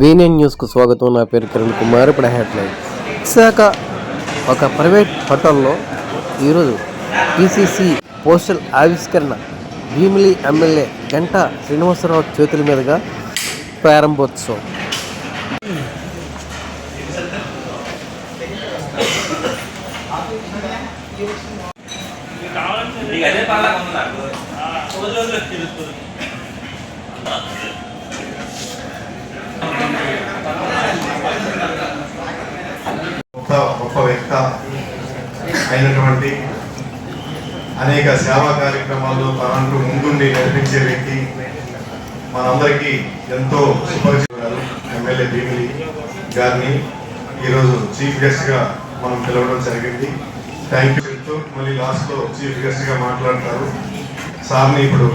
వీనియన్ న్యూస్కు స్వాగతం. నా పేరు కిరణ్ కుమార్. ఇప్పుడు హెడ్లైన్. విశాఖ ఒక ప్రైవేట్ హోటల్లో ఈరోజు పిసిసి పోస్టల్ ఆవిష్కరణ. భీమిలి ఎమ్మెల్యే గంటా శ్రీనివాసరావు చేతుల మీదుగా ప్రారంభోత్సవం. అదే పర్లాగా ఉంది నాకు రోజు రోజు తెలుస్తుంది గొప్ప అయినటువంటి అనేక సేవా కార్యక్రమాల్లో తనంటూ ముందుండి నడిపించే వ్యక్తి మనందరికీ ఎంతో సుపరిచితులు ఎమ్మెల్యే భీమిలి గారిని ఈరోజు చీఫ్ గెస్ట్గా మనం పిలవడం జరిగింది. థ్యాంక్ యూ చెప్తూ మళ్ళీ లాస్ట్లో చీఫ్ గెస్ట్గా మాట్లాడతారు. సార్ని ఇప్పుడు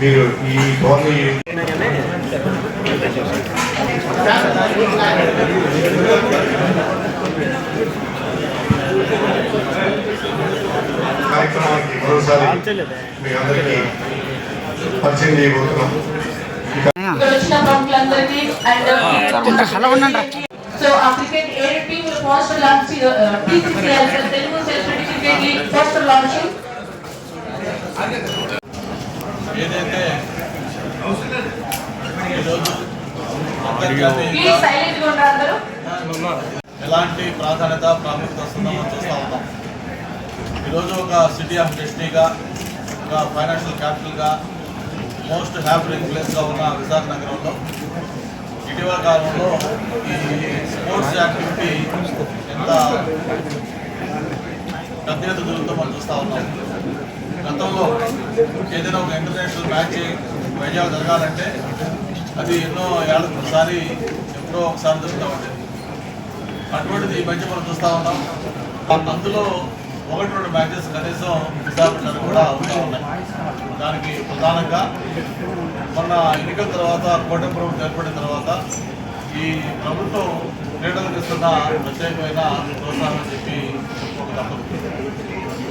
మీరు ఈ టోర్నీ కార్యక్రమానికి మరోసారి మీ అందరికీ పరిచయం చేయబోతున్నాం. సో ఆ cricket a team launch TCCL Telugu celebrity cricket league first launch ఏదైతే ఈరోజు అంతర్జాతీయంగా ప్లీజ్ సైలెంట్గా ఉంటారు అందరూ ఎలాంటి ప్రాధాన్యత ప్రాముఖ్యత వస్తుందో మనం చూస్తూ ఉన్నాం ఈరోజు ఒక సిటీ ఆఫ్ డెస్టినీగా ఒక ఫైనాన్షియల్ క్యాపిటల్గా మోస్ట్ హ్యాపీనింగ్ ప్లేస్గా ఉన్న విశాఖ నగరంలో. ఇటీవల కాలంలో ఈ స్పోర్ట్స్ యాక్టివిటీ ఎంత పెద్ద దూరంతో మనం చూస్తూ ఉన్నాం. గతంలో ఏదైనా ఒక ఇంటర్నేషనల్ మ్యాచ్ వైజాగ్ జరగాలంటే అది ఎన్నో ఏళ్ళకు ఒకసారి ఎప్పుడో ఒకసారి జరుగుతూ ఉండేది. అటువంటిది ఈ మధ్య మనం చూస్తూ ఉన్నాం. అందులో ఒకటి రెండు మ్యాచెస్ కనీసం విశాఖపట్నం కూడా అవుతూ ఉన్నాయి. దానికి ప్రధానంగా మొన్న ఎన్నికల తర్వాత కూటమి ప్రభుత్వం ఏర్పడిన తర్వాత ఈ ప్రభుత్వం క్రీడలకు ఇస్తున్న ప్రత్యేకమైన ప్రోత్సాహం అని చెప్పి ఒక తప్పదు.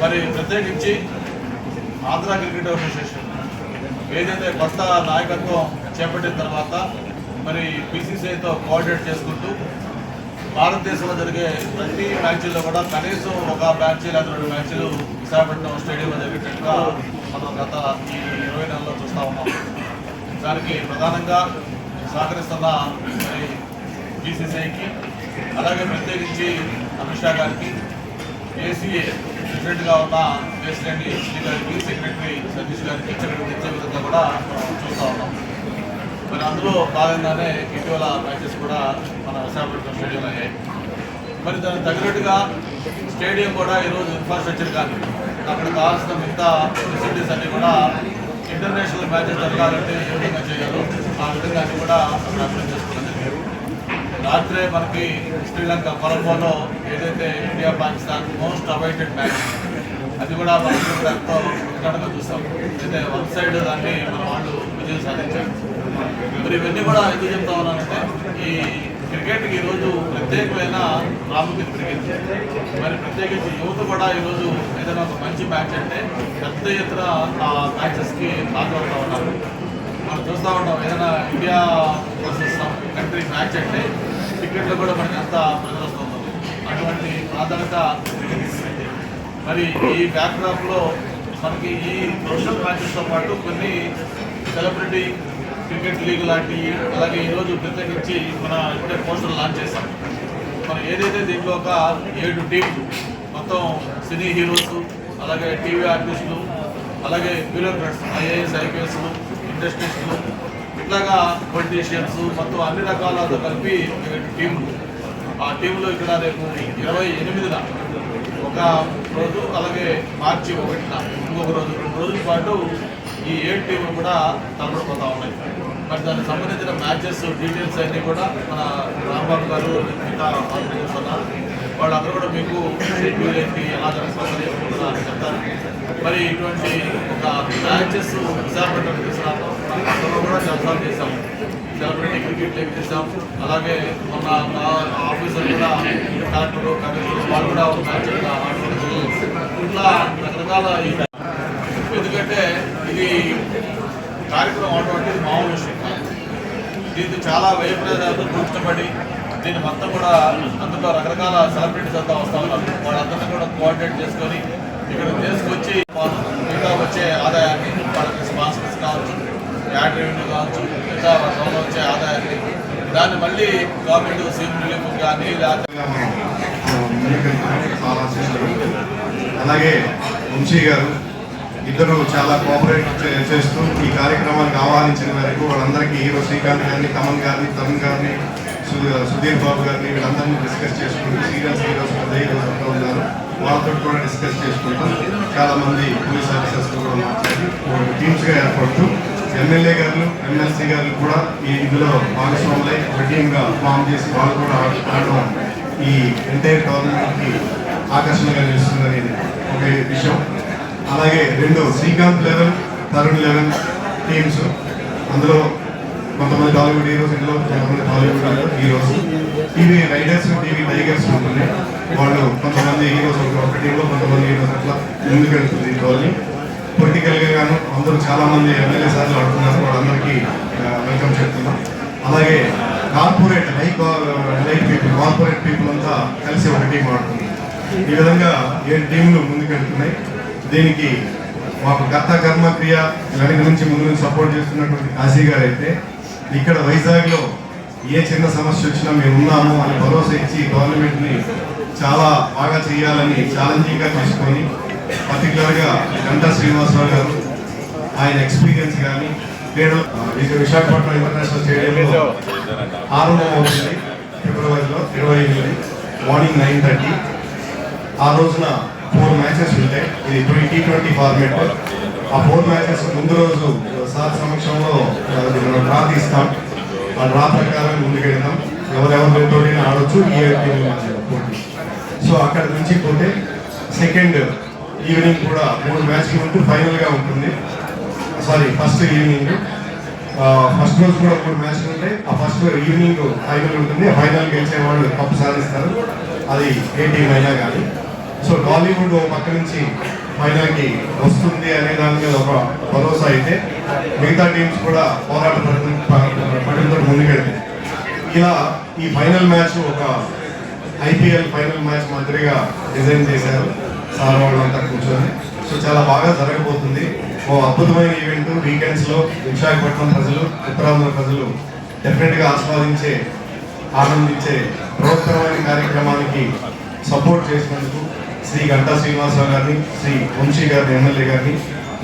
మరి ప్రత్యేకించి ఆంధ్ర క్రికెట్ అసోసియేషన్ ఏదైతే కొత్త నాయకత్వం చేపట్టిన తర్వాత మరి బీసీసీఐతో కోఆర్డినేట్ చేసుకుంటూ భారతదేశంలో జరిగే ప్రతి మ్యాచ్ల్లో కూడా కనీసం ఒక మ్యాచ్ లేదా రెండు మ్యాచ్లు విశాఖపట్నం స్టేడియంలో జరిగేటట్టుగా మనం గత ఈ ఇరవై నెలలో చూస్తూ ఉన్నాం. దానికి ప్రధానంగా సహకరిస్తున్న మరి బీసీసీఐకి అలాగే ప్రత్యేకించి అమిత్ షా గారికి ఏసీఏ ప్రెసిడెంట్గా ఉన్న ప్రెసిడెంట్ గారికి సెక్రటరీ సతీష్ గారికి ఇక్కడ విధంగా కూడా చూస్తూ ఉన్నాం. మరి అందులో భాగంగానే ఇటీవల మ్యాచెస్ కూడా మన విశాఖపట్నం స్టేడియంలో అయ్యాయి. మరి దానికి తగినట్టుగా స్టేడియం కూడా ఈరోజు ఇన్ఫ్రాస్ట్రక్చర్ కానీ అక్కడ కావాల్సిన మిగతా ఫెసిలిటీస్ అన్నీ కూడా ఇంటర్నేషనల్ మ్యాచెస్ జరగాలంటే ఏ విధంగా చేయాలో ఆ విధంగా అన్ని కూడా అక్కడ అభివృద్ధి చేసుకోవడం జరిగింది. రాత్రే మనకి శ్రీలంక కొలంబోలో ఏదైతే India Pakistan most awaited match అది కూడా మనం ఎంతో ఉత్కంఠగా చూస్తాం. అయితే వన్ సైడ్ దాన్ని మన వాళ్ళు విజయం సాధించారు. మరి ఇవన్నీ కూడా ఎందుకు చెప్తా ఉన్నానంటే ఈ క్రికెట్కి ఈరోజు ప్రత్యేకమైన ప్రాముఖ్యత పెరిగింది. మరి ప్రత్యేకించి యువత కూడా ఈరోజు ఏదైనా ఒక మంచి మ్యాచ్ అంటే పెద్ద ఎత్తున ఆ మ్యాచెస్కి హాజరవుతా ఉన్నారు. మనం చూస్తూ ఉంటాం ఏదైనా ఇండియా వర్సెస్ కంట్రీ మ్యాచ్ అంటే క్రికెట్లో కూడా మనకి ఎంత ప్రజలు అటువంటి ప్రాధాన్యత క్రికెట్ ఇస్తుంది. మరి ఈ బ్యాక్డ్రాప్లో మనకి ఈ సోషల్ మ్యాచెస్తో పాటు కొన్ని సెలబ్రిటీ క్రికెట్ లీగ్ లాంటి అలాగే ఈరోజు ప్రత్యేకించి మన ఇప్పుడే పోస్టర్ లాంచ్ చేశాం. మనం ఏదైతే దీంట్లో ఒక ఏడు టీంలు మొత్తం సినీ హీరోస్ అలాగే టీవీ ఆర్టిస్టులు అలాగే బ్యూరోక్రాట్స్ ఐఏఎస్ ఐపీఎస్లు ఇండస్ట్రీస్లు ఇట్లాగా పొలిటీషియన్స్ మొత్తం అన్ని రకాలతో కలిపి ఏడు టీంలు ఆ టీంలో ఇక్కడ రేపు ఇరవై ఎనిమిదిన ఒక రోజు అలాగే మార్చి ఒకటిన ఇంకొక రోజు రెండు రోజుల పాటు ఈ ఏడు టీంలు కూడా తలపడిపోతూ ఉన్నాయి. మరి దానికి సంబంధించిన మ్యాచెస్ డీటెయిల్స్ అన్నీ కూడా మన రాంబాబు గారు మిగతా ఆర్గనైజర్స్ ఉన్నారు వాళ్ళందరూ కూడా మీకు షెడ్యూల్ ఏంటి ఎలా జరుగుతుంది చెప్తారు. మరి ఇటువంటి ఒక మ్యాచెస్ విశాఖపట్నం తీసుకురావడం గతంలో కూడా చాలాసార్లు చేశాము. సెలబ్రిటీ క్రికెట్ లీగ్ చేశాం అలాగే మొన్న మా ఆఫీసర్ కూడా కలెక్టర్ కమిషనర్ వాళ్ళు కూడా ఒక మ్యాచ్ ఇట్లా రకరకాల ఎందుకంటే ఇది కార్యక్రమం అవడం అంటే మామూలు విషయం. కాదు చాలా వ్యయ ప్రయోజనాలతో దీని దీన్ని మొత్తం కూడా అందులో రకరకాల సెలబ్రిటీస్ అంతా వస్తూ ఉన్నారు. వాళ్ళందరినీ కూడా కోఆర్డినేట్ చేసుకొని ఇక్కడ తీసుకొచ్చి వాళ్ళు మిగతా వచ్చే ఆదాయాన్ని వాళ్ళకి స్పాన్సర్స్ కావచ్చు యాడ్ రెవెన్యూ కావచ్చు మిగతా వాళ్ళ వచ్చే ఆదాయాన్ని దాన్ని మళ్ళీ గవర్నమెంట్ సీఎం రిలీఫ్ కానీ లేకపోతే అలాగే వంశీ గారు ఇద్దరు చాలా కోఆపరేట్ చేస్తూ ఈ కార్యక్రమానికి ఆహ్వానించిన వరకు వాళ్ళందరికీ హీరో శ్రీకాంత్ గారిని తమన్ గారిని తరుణ్ గారిని సుధీర్ బాబు గారిని వీళ్ళందరినీ డిస్కస్ చేసుకుంటూ సీరియల్స్ హీరోస్ పెద్ద హీరోస్ ఉన్నారు. వాళ్ళతో కూడా డిస్కస్ చేసుకుంటాం. చాలా మంది పోలీస్ ఆఫీసర్స్ కూడా మాట్లాడి టీమ్స్గా ఏర్పడుతూ ఎమ్మెల్యే గారు ఎమ్మెల్సీ గారు కూడా ఈ ఇందులో భాగస్వాములై ఒక టీమ్ ఫామ్ చేసి వాళ్ళు కూడా ఆడడం ఈ ఎంటైర్ టోర్నమెంట్కి ఆకర్షణగా నిలుస్తుందని ఒక విషయం. అలాగే రెండు Srikanth level Tarun level teams అందులో కొంతమంది టాలీవుడ్ హీరోస్ ఇందులో కొంతమంది Tollywood heroes TV riders TV tigers ఉంటుంది. వాళ్ళు కొంతమంది హీరోస్ ఒక ఒక టీంలో కొంతమంది హీరోస్ అట్లా ముందుకు వెళ్తుంది ఈ గాను అందరూ చాలా మంది ఎమ్మెల్యే సార్లు ఆడుతున్నారు. వాళ్ళందరికీ వెల్కమ్ చెప్తున్నాం. అలాగే corporate highlight people corporate people అంతా కలిసి ఒక టీం ఆడుతుంది. ఈ విధంగా ఏడు టీంలు ముందుకెళ్తున్నాయి దీనికి మాకు కర్త కర్మక్రియ వెనక నుంచి ముందు నుంచి సపోర్ట్ చేస్తున్నటువంటి కాశీ గారు అయితే ఇక్కడ వైజాగ్లో ఏ చిన్న సమస్య వచ్చినా మేము ఉన్నాము అని భరోసా ఇచ్చి గవర్నమెంట్ని చాలా బాగా చేయాలని ఛాలెంజింగ్గా తీసుకొని పర్టికులర్గా గంటా శ్రీనివాసరావు గారు ఆయన ఎక్స్పీరియన్స్ కానీ నేను ఇక విశాఖపట్నం ఇంటర్నేషనల్ స్టేడియంలో ఆరంభం అవుతుంది ఫిబ్రవరిలో ఇరవై ఎనిమిది మార్నింగ్ నైన్ థర్టీ ఆ రోజున ఫోర్ మ్యాచెస్ ఉంటాయి. ఇది ట్వంటీ ట్వంటీ ఫార్మేట్ ఆ ఫోర్ మ్యాచెస్ ముందు రోజు సార్ సమక్షంలో డ్రా తీస్తాం. ఆ డ్రా ప్రకారం ముందుకెళ్తాం. ఎవరెవరితో ఆడొచ్చు ఈ పోటీ. సో అక్కడ నుంచి పోతే సెకండ్ ఈవినింగ్ కూడా మూడు మ్యాచ్లు ఉంటూ ఫైనల్గా ఉంటుంది. Sorry first evening. ఫస్ట్ రోజు కూడా మూడు మ్యాచ్లు ఉంటాయి. ఆ ఫస్ట్ ఈవినింగ్ ఫైనల్ ఉంటుంది. ఫైనల్ గెలిచే వాళ్ళు కప్పు సాధిస్తారు. అది ఏ టీం అయినా కానీ. సో టాలీవుడ్ ఓ పక్క నుంచి ఫైనల్కి వస్తుంది అనే దాని మీద ఒక భరోసా అయితే మిగతా టీమ్స్ కూడా పోరాట పడితో ముందుకెళ్తాయి. ఇలా ఈ ఫైనల్ మ్యాచ్ ఒక ఐపీఎల్ ఫైనల్ మ్యాచ్ మాదిరిగా డిజైన్ చేశారు సార్ వాళ్ళంతా కూర్చొని. సో చాలా బాగా జరగబోతుంది. ఓ అద్భుతమైన ఈవెంట్ వీకెండ్స్లో విశాఖపట్నం ప్రజలు ఉత్తరాంధ్ర ప్రజలు డెఫినెట్గా ఆస్వాదించే ఆనందించే బృహత్తరమైన కార్యక్రమానికి సపోర్ట్ చేసినందుకు శ్రీ గంటా శ్రీనివాసరావు గారిని శ్రీ వంశీ గారిని ఎమ్మెల్యే గారిని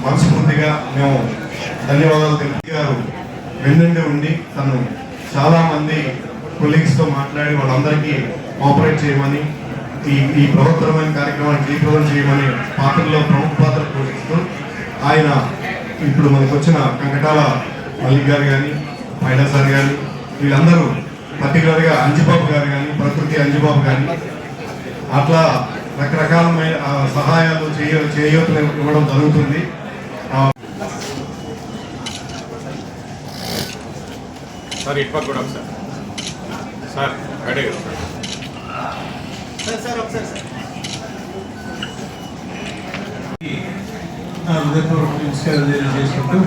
మనస్ఫూర్తిగా మేము ధన్యవాదాలు తెలిపి గారు వెన్నుండి ఉండి తను చాలామంది కొలీగ్స్తో మాట్లాడి వాళ్ళందరికీ కోఆపరేట్ చేయమని ఈ ఈ ప్రభుత్వమైన కార్యక్రమాన్ని తీవ్రం చేయమని పాత్రలో ప్రముఖ పాత్ర పోషిస్తూ ఆయన ఇప్పుడు మనకు వచ్చిన కంకటాల మల్లిక్ గారు కానీ మైనా సార్ కానీ వీళ్ళందరూ పర్టికులర్గా అంజిబాబు గారు కానీ ప్రకృతి అంజిబాబు కానీ అట్లా రకరకాలమైన ఆ, సహాయాలు చేయ చేయూతలు ఇవ్వడం జరుగుతుంది సార్ ఇటుపక్క కూడా ఒకసారి. Sir ready sir. హృదయపూర్వక నమస్కారాలు తెలియజేసుకుంటూ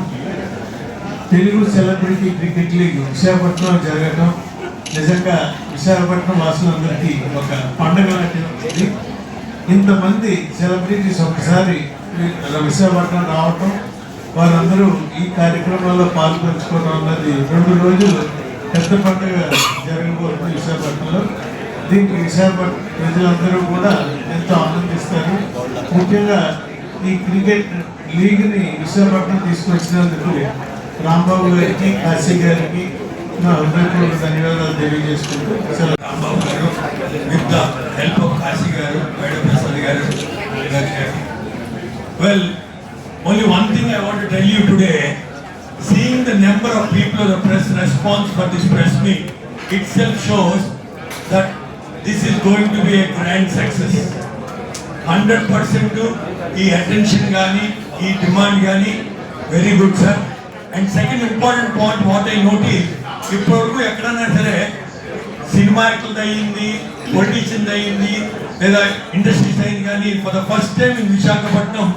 Telugu celebrity cricket league Visakhapatnam జరగటం నిజంగా విశాఖపట్నం వాసులందరికీ ఒక పండగ. ఇంతమంది సెలబ్రిటీస్ ఒకసారి విశాఖపట్నం రావటం వారందరూ ఈ కార్యక్రమంలో పాల్పంచుకోవడం అన్నది రెండు రోజులు పెద్ద పండుగ జరగబోతుంది విశాఖపట్నంలో. దీనికి విశాఖపట్నం ప్రజలందరూ కూడా ఎంతో ఆనందిస్తారు. ముఖ్యంగా ఈ క్రికెట్ లీగ్ని విశాఖపట్నం తీసుకొచ్చినందుకు రాంబాబు గారికి కాశీ గారికి నా హృదయపూర్వక ధన్యవాదాలు తెలియజేసుకుంటూ రాంబాబు గారు ద హెల్ప్ ఆఫ్ కాశీ గారు మేడం ప్రసాద్ గారు well only one thing I want tell you today seeing the number of people the press response for this press meet itself shows that this is going to be a grand success hundred percent ఈ attention కానీ ఈ demand కానీ very good sir and second important point what I notice ఇప్పటివరకు ఎక్కడైనా సరే cinema యాక్టర్ది అయ్యింది politician అయింది లేదా ఇండస్ట్రీస్ అయింది కానీ for the first time in Visakhapatnam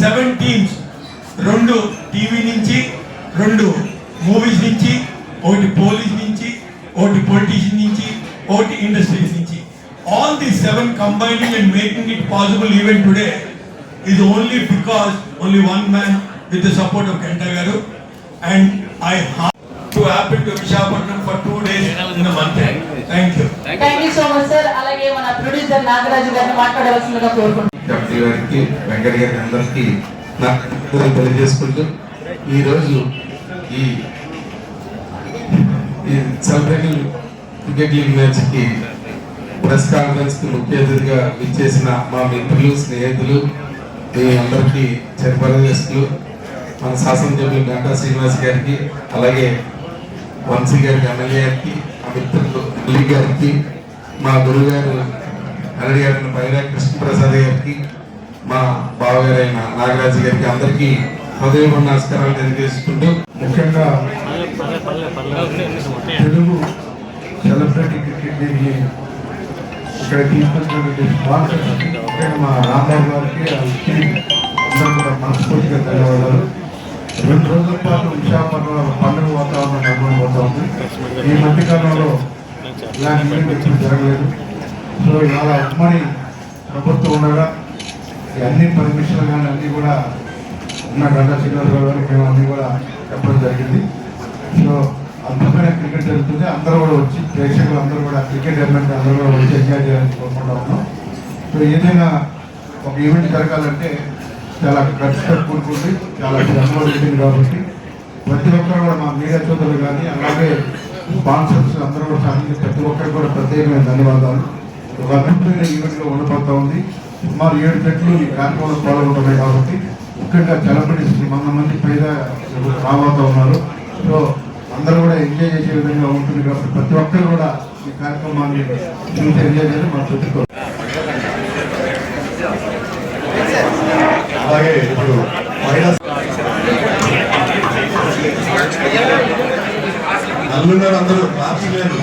seven teams రెండు టీవీ నుంచి రెండు మూవీస్ నుంచి ఒకటి పోలీస్ నుంచి ఒకటి పొలిటీషియన్ నుంచి ఒకటి ఇండస్ట్రీస్ నుంచి. All the seven combining and making it possible event today is only because only one man with the support of Kenta Garu. And I have to happen to Vishakhapatnam for two days in a month. Thank you. Thank you so much sir అలాగే మన producer Nagaraju గారిని మాట్లాడవలసిందిగా కోరుకుంటున్నాను doctor గారికి వెంకట గారికి అందరికీ నా కృతజ్ఞతలు తెలియజేసుకుంటూ ఈరోజు ఈ ఈ సెలబ్రేటింగ్ క్రికెట్ లీగ్ మ్యాచ్కి ప్రెస్ కాన్ఫరెన్స్కి ముఖ్య అతిథిగా ఇచ్చేసిన మా మిత్రులు స్నేహితులు మీ అందరికీ చైర్పర్యవేస్తులు మన శాసనసభ్యులు గంటా శ్రీనివాస్ గారికి అలాగే వంశీ గారికి ఎమ్మెల్యే గారికి మా మిత్రులు అలీ గారికి మా గురుగారు అలడి గారిని పైరా కృష్ణప్రసాద్ గారికి మా బావగారైన నాగరాజు గారికి అందరికీ హృదయం నమస్కారాలు తెలియజేసుకుంటూ ముఖ్యంగా తెలుగు సెలబ్రిటీ క్రికెట్ లీగ్ని ఇక్కడ తీసుకున్నటువంటి స్పాన్సర్ మా రామారావు గారికి అందరూ కూడా మనస్ఫూర్తిగా ధన్యవాదాలు. రెండు రోజుల పాటు విశాఖపట్నంలో పండుగ వాతావరణం నిర్మాణం ఉంది ఈ మధ్య కాలంలో ఇలాంటి ఈవెంట్ జరగలేదు. సో ఇవాళ ఉమ్మడి ప్రభుత్వం ఉండగా అన్ని పర్మిషన్లు కానీ అన్నీ కూడా ఉన్న గంటా శ్రీనివాసరావు గారు మేము అన్నీ కూడా చెప్పడం జరిగింది. సో అద్భుతమైన క్రికెట్ జరుగుతుంది. అందరూ కూడా వచ్చి ప్రేక్షకులు అందరూ కూడా క్రికెట్ ఎలిమెంట్ అందరూ కూడా వచ్చి ఎంజాయ్ చేయాలని కోరుకుంటా ఉన్నాం. సో ఏదైనా ఒక ఈవెంట్ జరగాలంటే చాలా ఖర్చుతో కూడుకుంది చాలా శ్రమలో ఉంటుంది కాబట్టి ప్రతి ఒక్కరు కూడా మా మీడియా సోదరులు కానీ అలాగే స్పాన్సర్స్ అందరూ కూడా సాధించి ప్రతి ఒక్కరికి కూడా ప్రత్యేకమైన ధన్యవాదాలు. ఒక అద్భుతమైన ఈవెంట్లో ఉండబోతా ఉంది. సుమారు ఏడు జట్లు ఈ కార్యక్రమంలో పాల్గొంటున్నాయి కాబట్టి ముఖ్యంగా సెలబ్రిటీస్ వంద మంది పైగా రాబోతూ ఉన్నారు. సో అందరూ కూడా ఎంజాయ్ చేసే విధంగా ఉంటుంది కాబట్టి ప్రతి ఒక్కరు కూడా ఈ కార్యక్రమాన్ని చూసి ఎంజాయ్ చేయాలి మా ప్రతి అలాగే ఇప్పుడు మహిళా నల్లున్నారు అందరూ మార్చి లేరు.